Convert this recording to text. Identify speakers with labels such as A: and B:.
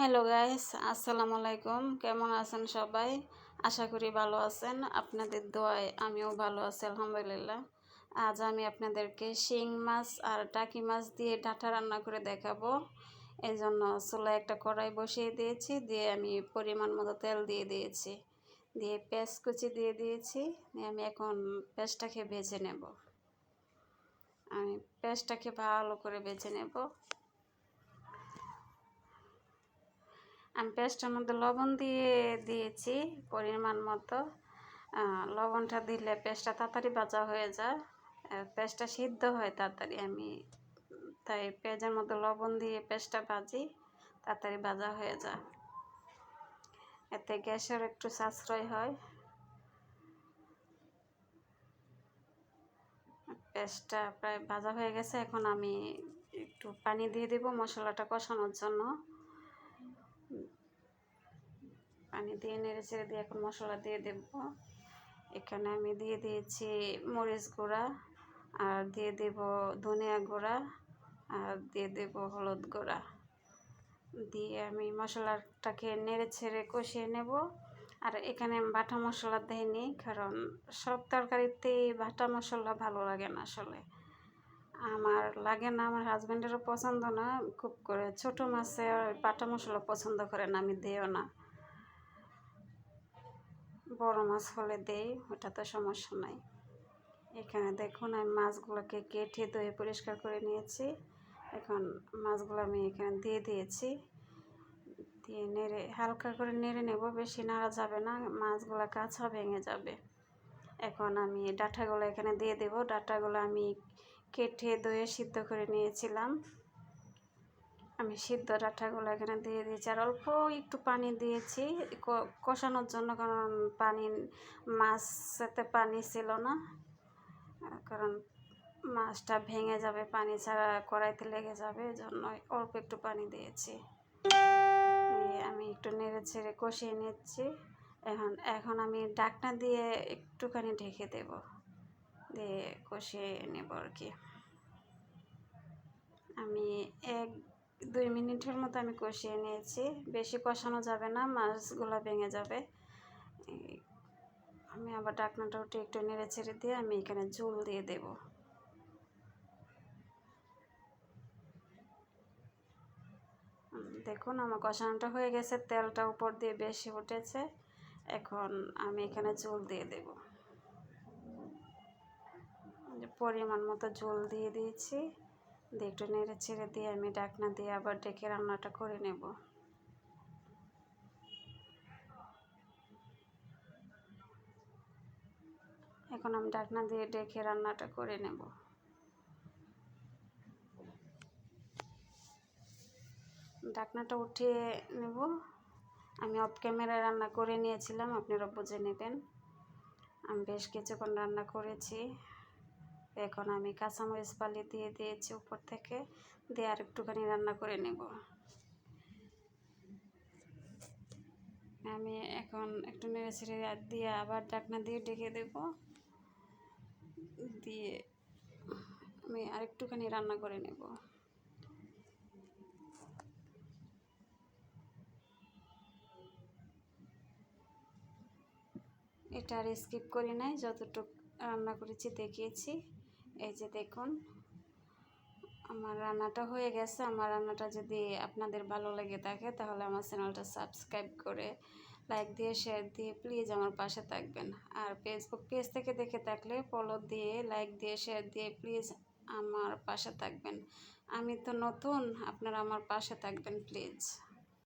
A: Hello guys আসসালামু আলাইকুম কেমন আছেন সবাই? আশা করি ভালো আছেন। আপনাদের দোয়ায় আমিও ভালো আছি, আলহামদুলিল্লাহ। আজ আমি আপনাদেরকে শিং মাছ আর টাকি মাছ দিয়ে ডাঁটা রান্না করে দেখাবো। এই জন্য চুলায় একটা কড়াই বসিয়ে দিয়েছি, দিয়ে আমি পরিমাণ মতো তেল দিয়ে দিয়েছি। দিয়ে পেঁয়াজ কুচি দিয়ে দিয়েছি, দিয়ে আমি এখন পেঁয়াজটাকে ভেজে নেব। আমি পেঁয়াজটাকে ভালো করে ভেজে নেব। আমি পেস্টের মধ্যে লবণ দিয়ে দিয়েছি, পরিমাণ মতো। লবণটা দিলে পেস্টটা তাড়াতাড়ি ভাজা হয়ে যায়। পেস্টটা সিদ্ধ হয় তাড়াতাড়ি। আমি তাই পেঁয়াজের মধ্যে লবণ দিয়ে পেস্টটা ভাজি, তাড়াতাড়ি ভাজা হয়ে যায়। এতে গ্যাসের একটু সাশ্রয় হয়। পেস্টটা প্রায় ভাজা হয়ে গেছে। এখন আমি একটু পানি দিয়ে দেব মশলাটা কষানোর জন্য। পানি দিয়ে নেড়ে ছেড়ে দিয়ে এখন মশলা দিয়ে দেব। এখানে আমি দিয়ে দিয়েছি মরিচ গুঁড়া আর দিয়ে দেব ধনিয়া গুঁড়া আর দিয়ে দেব হলুদ গুঁড়া। দিয়ে আমি মশলাটাকে নেড়ে ছেড়ে কষিয়ে নেব। আর এখানে বাটা মশলা দেয়নি কারণ সব তরকারিতেই বাটা মশলা ভালো লাগে না আসলে। আমার লাগে না, আমার হাজব্যান্ডেরও পছন্দ না, খুব করে ছোটো মাছে পাটা মশলা পছন্দ করে না, আমি দিও না। বড় মাছ হলে দেই, ওটা তো সমস্যা নাই। এখানে দেখুন, আমি মাছগুলোকে কেটে ধুয়ে পরিষ্কার করে নিয়েছি। এখন মাছগুলো আমি এখানে দিয়ে দিয়েছি। দিয়ে নেড়ে, হালকা করে নেড়ে নেব, বেশি নাড়া যাবে না, মাছগুলো কাঁচা ভেঙে যাবে। এখন আমি ডাটাগুলো এখানে দিয়ে দেব, ডাঁটাগুলো আমি কেটে ধুয়ে সিদ্ধ করে নিয়েছিলাম। আমি সিদ্ধ ডাঁটাগুলো এখানে দিয়ে দিয়েছি আর অল্প একটু পানি দিয়েছি। কষানোর জন্য কারণ পানি, মাছতে পানি ছিল না। কারণ মাছটা ভেঙে যাবে, পানি ছাড়া কড়াইতে লেগে যাবে জন্য অল্প একটু পানি দিয়েছি। আমি একটু নেড়ে ছেড়ে কষিয়ে নিচ্ছি। এখন এখন আমি ডাকনা দিয়ে একটুখানি ঢেকে দেব। দিয়ে কষিয়ে নেব আর কি। আমি এক দুই মিনিটের মতো আমি কষিয়ে নিয়েছি। বেশি কষানো যাবে না, মাছগুলো ভেঙে যাবে। আমি আবার ডাকনাটা উঠে একটু নেড়ে ছেড়ে দিয়ে আমি এখানে ঝোল দিয়ে দেব। দেখুন, আমার কষানোটা হয়ে গেছে, তেলটা উপর দিয়ে বেশি উঠেছে। এখন আমি এখানে ঝোল দিয়ে দেব। পরিমাণ মতো জল দিয়ে দিয়েছি। দিয়ে একটু নেড়ে ছেড়ে দিয়ে আমি ডাকনা দিয়ে আবার ডেকে রান্নাটা করে নেব। এখন আমি ডাকনা দিয়ে ডেকে রান্নাটা করে নেব। ডাকনাটা উঠিয়ে নেব। আমি অফ ক্যামেরায় রান্না করে নিয়েছিলাম, আপনারা বুঝে নেবেন। আমি বেশ কিছুক্ষণ রান্না করেছি। এখন আমি কাঁচামরিচ পালি দিয়ে দিয়েছি উপর থেকে, দিয়ে আর একটুখানি রান্না করে নেব। আমি এখন একটু নেড়ে ছেড়ে দিয়ে আবার ডাকনা দিয়ে ডেকে দেব। দিয়ে আমি আরেকটুখানি রান্না করে নেব। এটা আর স্কিপ করি নাই, যতটুকু রান্না করেছি দেখিয়েছি। এই যে দেখুন, আমার রান্নাটা হয়ে গেছে। আমার রান্নাটা যদি আপনাদের ভালো লেগে থাকে, তাহলে আমার চ্যানেলটা সাবস্ক্রাইব করে লাইক দিয়ে, শেয়ার দিয়ে প্লিজ আমার পাশে থাকবেন। আর ফেসবুক পেজ থেকে দেখে থাকলে ফলো দিয়ে, লাইক দিয়ে, শেয়ার দিয়ে প্লিজ আমার পাশে থাকবেন। আমি তো নতুন, আপনারা আমার পাশে থাকবেন প্লিজ।